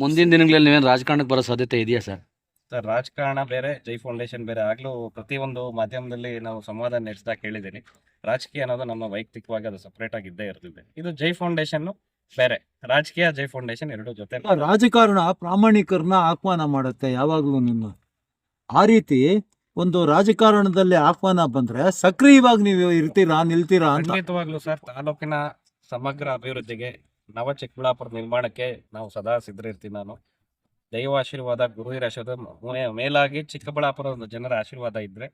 ಮುಂದಿನ ದಿನಗಳಲ್ಲಿ ನೀವೇನು ರಾಜಕಾರಣಕ್ಕೆ ಬರೋ ಸಾಧ್ಯತೆ ಇದೆಯಾ ಸರ್? ಸರ್ ರಾಜಕಾರಣ ಬೇರೆ ಜೈ ಫೌಂಡೇಶನ್ ಬೇರೆ. ಆಗಲೂ ಪ್ರತಿಯೊಂದು ಮಾಧ್ಯಮದಲ್ಲಿ ನಾವು ಸಂವಾದ ನಡೆಸಿದಾಗ ಕೇಳಿದ್ದೀನಿ. ರಾಜಕೀಯ ಅನ್ನೋದು ನಮ್ಮ ವೈಯಕ್ತಿಕವಾಗಿ ಅದು ಸಪ್ರೇಟ್ ಆಗಿ ಇದ್ದೇ ಇರ್ತಿದೆ. ಇದು ಜೈ ಫೌಂಡೇಶನ್ ಬೇರೆ. ರಾಜಕೀಯ ಜೈ ಫೌಂಡೇಶನ್ ಎರಡು ಜೊತೆ. ರಾಜಕಾರಣ ಪ್ರಾಮಾಣಿಕರನ್ನ ಆಹ್ವಾನ ಮಾಡುತ್ತೆ ಯಾವಾಗಲೂ ನಿಮ್ಮ. ಆ ರೀತಿ ಒಂದು ರಾಜಕಾರಣದಲ್ಲಿ ಆಹ್ವಾನ ಬಂದ್ರೆ ಸಕ್ರಿಯವಾಗಿ ನೀವು ಇರ್ತೀರಾ ನಿಲ್ತೀರಾ ಖಂಡಿತವಾಗ್ಲೂ ಸರ್ ತಾಲೂಕಿನ ಸಮಗ್ರ ಅಭಿವೃದ್ಧಿಗೆ ನವ ಚಿಕ್ಕಬಳ್ಳಾಪುರ ನಿರ್ಮಾಣಕ್ಕೆ ನಾವು ಸದಾ ಸಿದ್ಧರಿರ್ತೀವಿ ನಾನು. ದೈವ ಆಶೀರ್ವಾದ, ಗುರು ಆಶೀರ್ವಾದ ಮೇಲಾಗಿ ಚಿಕ್ಕಬಳ್ಳಾಪುರ ಜನರ ಆಶೀರ್ವಾದ ಇದ್ರೆ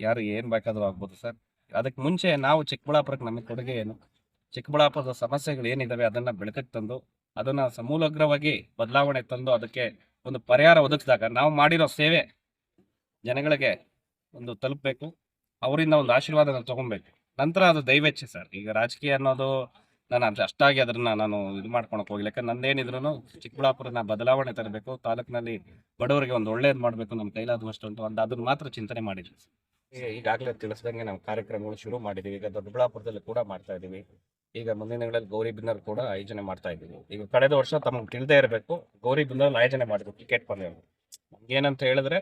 ಯಾರು ಏನು ಬೇಕಾದರೂ ಆಗ್ಬೋದು ಸರ್. ಅದಕ್ಕೆ ಮುಂಚೆ ನಾವು ಚಿಕ್ಕಬಳ್ಳಾಪುರಕ್ಕೆ ನಮ್ಮ ಕೊಡುಗೆ ಏನು? ಚಿಕ್ಕಬಳ್ಳಾಪುರದ ಸಮಸ್ಯೆಗಳು ಏನಿದಾವೆ ಅದನ್ನ ಬೆಳಕಕ್ಕೆ ತಂದು, ಅದನ್ನ ಸಮೂಲಗ್ರವಾಗಿ ಬದಲಾವಣೆ ತಂದು ಅದಕ್ಕೆ ಒಂದು ಪರಿಹಾರ ಒದಗಿಸಿದಾಗ ನಾವು ಮಾಡಿರೋ ಸೇವೆ ಜನಗಳಿಗೆ ಒಂದು ತಲುಪಬೇಕು. ಅವರಿಂದ ಒಂದು ಆಶೀರ್ವಾದನ ತಗೊಬೇಕು. ನಂತರ ಅದು ದೈವೇಚ್ಛೆ ಸರ್. ಈಗ ರಾಜಕೀಯ ಅನ್ನೋದು ನಾನು ಅದು ಅಷ್ಟಾಗಿ ಅದನ್ನ ನಾನು ಇದು ಮಾಡ್ಕೊಳಕ್ ಹೋಗಿಲ್ಲ. ಯಾಕಂದ್ರೆ ನಂದೇನಿದ್ರು ಚಿಕ್ಕಬಳ್ಳಾಪುರನ ಬದಲಾವಣೆ ತರಬೇಕು, ತಾಲೂಕಿನಲ್ಲಿ ಬಡವರಿಗೆ ಒಂದು ಒಳ್ಳೇದು ಮಾಡಬೇಕು ನಮ್ಮ ಕೈಲಾದಷ್ಟು ಅಂತ ಒಂದು ಅದನ್ನ ಮಾತ್ರ ಚಿಂತನೆ ಮಾಡಿದ್ವಿ. ಈಗ ಈಗಾಗಲೇ ತಿಳಿಸ್ದಂಗೆ ನಾವು ಕಾರ್ಯಕ್ರಮಗಳು ಶುರು ಮಾಡಿದ್ದೀವಿ ಈಗ ದೊಡ್ಡಬಳ್ಳಾಪುರದಲ್ಲಿ ಕೂಡ ಮಾಡ್ತಾ ಇದ್ದೀವಿ ಈಗ ಮುಂದಿನ ದಿನಗಳಲ್ಲಿ ಗೌರಿ ಬಿನ್ನರ್ ಕೂಡ ಆಯೋಜನೆ ಮಾಡ್ತಾ ಇದ್ದೀವಿ ಈಗ ಕಳೆದ ವರ್ಷ ತಮಗೆ ತಿಳಿದೇ ಇರಬೇಕು, ಗೌರಿ ಬಿನ್ನರ್ ಆಯೋಜನೆ ಮಾಡಿದ್ವಿ ಕ್ರಿಕೆಟ್ ಪಂದ್ಯ ಏನಂತ ಹೇಳಿದ್ರೆ,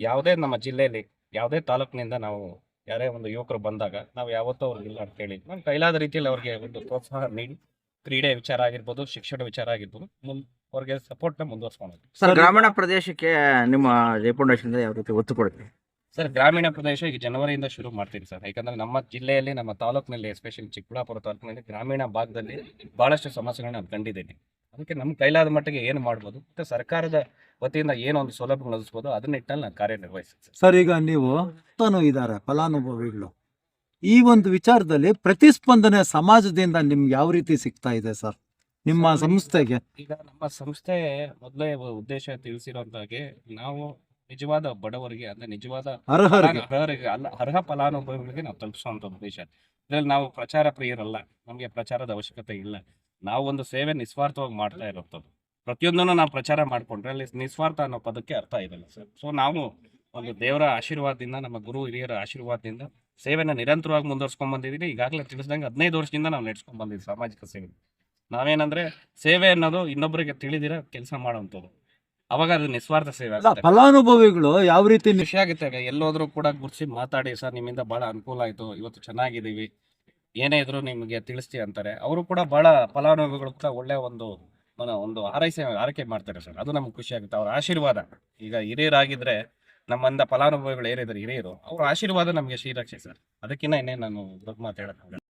ಯಾವುದೇ ನಮ್ಮ ಜಿಲ್ಲೆಯಲ್ಲಿ, ಯಾವುದೇ ತಾಲೂಕಿನಿಂದ ನಾವು ಯಾರೇ ಒಂದು ಯುವಕರು ಬಂದಾಗ ನಾವು ಯಾವತ್ತೂ ಅವ್ರಿಗೆ ಇಲ್ಲ ಅಂತ ಹೇಳಿ. ನಮ್ಮ ಕೈಲಾದ ರೀತಿಯಲ್ಲಿ ಅವ್ರಿಗೆ ಒಂದು ಪ್ರೋತ್ಸಾಹ ನೀಡಿ. ಕ್ರೀಡೆ ವಿಚಾರ ಆಗಿರ್ಬೋದು ಶಿಕ್ಷಣ ವಿಚಾರ ಆಗಿರ್ಬೋದು ಮುಂದ್ ಅವ್ರಿಗೆ ಸಪೋರ್ಟ್ನ ಮುಂದುವರ್ಸ್ಕೊಂಡು ಸರ್ ಗ್ರಾಮೀಣ ಪ್ರದೇಶಕ್ಕೆ ನಿಮ್ಮ ಫೌಂಡೇಶನ್ ಯಾವ ರೀತಿ ಒತ್ತು ಕೊಡ್ತೀವಿ ಸರ್ ಗ್ರಾಮೀಣ ಪ್ರದೇಶ ಈಗ ಜನವರಿಯಿಂದ ಶುರು ಮಾಡ್ತೀನಿ ಸರ್. ಯಾಕಂದ್ರೆ ನಮ್ಮ ಜಿಲ್ಲೆಯಲ್ಲಿ ನಮ್ಮ ತಾಲೂಕಿನಲ್ಲಿ ಎಸ್ಪೆಷಲಿ ಚಿಕ್ಕಬಳ್ಳಾಪುರ ತಾಲೂಕಿನಲ್ಲಿ ಗ್ರಾಮೀಣ ಭಾಗದಲ್ಲಿ ಬಹಳಷ್ಟು ಸಮಸ್ಯೆಗಳನ್ನ ನಾನು ಕಂಡಿದ್ದೀನಿ. ಅದಕ್ಕೆ ನಮ್ಮ ಕೈಲಾದ ಮಟ್ಟಿಗೆ ಏನು ಮಾಡ್ಬೋದು ಮತ್ತು ಸರ್ಕಾರದ ವತಿಯಿಂದ ಏನೊಂದು ಒಂದು ಸೌಲಭ್ಯ ಒದಗಿಸ್ಬೋದು ಅದನ್ನ ನಿಟ್ಟಿನಲ್ಲಿ ನಾನು ಕಾರ್ಯನಿರ್ವಹಿಸ್ತೀನಿ ಸರ್ ಈಗ ನೀವು ತಾನು ಇದ್ದಾರೆ ಫಲಾನುಭವಿಗಳು. ಈ ಒಂದು ವಿಚಾರದಲ್ಲಿ ಪ್ರತಿಸ್ಪಂದನೆ ಸಮಾಜದಿಂದ ನಿಮ್ಗೆ ಯಾವ ರೀತಿ ಸಿಗ್ತಾ ಇದೆ ಸರ್? ನಿಮ್ಮ ಸಂಸ್ಥೆಗೆ. ಈಗ ನಮ್ಮ ಸಂಸ್ಥೆ ಮೊದಲೇ ಉದ್ದೇಶ ತಿಳಿಸಿರೋದಾಗೆ ನಾವು ನಿಜವಾದ ಬಡವರಿಗೆ ಅಂದ್ರೆ ನಿಜವಾದ ಅರ್ಹರಿಗೆ ಅಲ್ಲ ಅರ್ಹ ಫಲಾನುಭವಿಗಳಿಗೆ ನಾವು ತಲುಪಿಸುವಂತ ಉದ್ದೇಶ. ಇದ್ರಲ್ಲಿ ನಾವು ಪ್ರಚಾರ ಪ್ರಿಯರಲ್ಲ ನಮಗೆ ಪ್ರಚಾರದ ಅವಶ್ಯಕತೆ ಇಲ್ಲ. ನಾವು ಒಂದು ಸೇವೆ ನಿಸ್ವಾರ್ಥವಾಗಿ ಮಾಡ್ತಾ ಇರೋದು ಪ್ರತಿಯೊಂದನ್ನು ನಾವು ಪ್ರಚಾರ ಮಾಡ್ಕೊಂಡ್ರೆ ಅಲ್ಲಿ ನಿಸ್ವಾರ್ಥ ಅನ್ನೋ ಪದಕ್ಕೆ ಅರ್ಥ ಇದೆಲ್ಲ ಸರ್. ಸೊ ನಾವು ಒಂದು ದೇವರ ಆಶೀರ್ವಾದದಿಂದ ನಮ್ಮ ಗುರು ಹಿರಿಯರ ಆಶೀರ್ವಾದದಿಂದ ಸೇವೆನ ನಿರಂತರವಾಗಿ ಮುಂದುವರ್ಸ್ಕೊಂಡ್ ಬಂದಿದ್ದೀವಿ ಈಗಾಗಲೇ ತಿಳಿಸಿದಂಗೆ ಹದಿನೈದು ವರ್ಷದಿಂದ ನಾವು ನಡ್ಸ್ಕೊಂಡ್ ಬಂದಿದ್ದೀವಿ ಸಾಮಾಜಿಕ ಸೇವೆ. ನಾವೇನಂದ್ರೆ ಸೇವೆ ಅನ್ನೋದು ಇನ್ನೊಬ್ಬರಿಗೆ ತಿಳಿದಿರ ಕೆಲಸ ಮಾಡುವಂಥದ್ದು. ಅವಾಗ ಅದು ನಿಸ್ವಾರ್ಥ ಸೇವೆ ಫಲಾನುಭವಿಗಳು ಯಾವ ರೀತಿ ಖುಷಿ ಆಗುತ್ತೆ ಎಲ್ಲೋದ್ರೂ ಕೂಡ ಗುರ್ಸಿ ಮಾತಾಡಿ ಸರ್ ನಿಮ್ಮಿಂದ ಬಹಳ ಅನುಕೂಲ ಆಯ್ತು. ಇವತ್ತು ಚೆನ್ನಾಗಿದ್ದೀವಿ. ಏನೇ ಇದ್ರು ನಿಮಗೆ ತಿಳಿಸ್ತೀವಿ ಅಂತಾರೆ. ಅವರು ಕೂಡ ಬಹಳ ಫಲಾನುಭವಿಗಳು ಕೂಡ ಒಳ್ಳೆ ಒಂದು ಒಂದು ಆರೈಕೆ ಆರೈಕೆ ಮಾಡ್ತಾರೆ ಸರ್. ಅದು ನಮ್ಗೆ ಖುಷಿ ಆಗುತ್ತೆ. ಅವ್ರ ಆಶೀರ್ವಾದ. ಈಗ ಹಿರಿಯರಾಗಿದ್ರೆ ನಮ್ಮಂದ ಫಲಾನುಭವಿಗಳು ಏನಿದ್ರೆ ಹಿರಿಯರು, ಅವ್ರ ಆಶೀರ್ವಾದ ನಮಗೆ ಶ್ರೀರಕ್ಷೆ ಸರ್. ಅದಕ್ಕಿಂತ ಇನ್ನೇ ನಾನು ದೊಡ್ಡ ಮಾತು ಹೇಳಕ್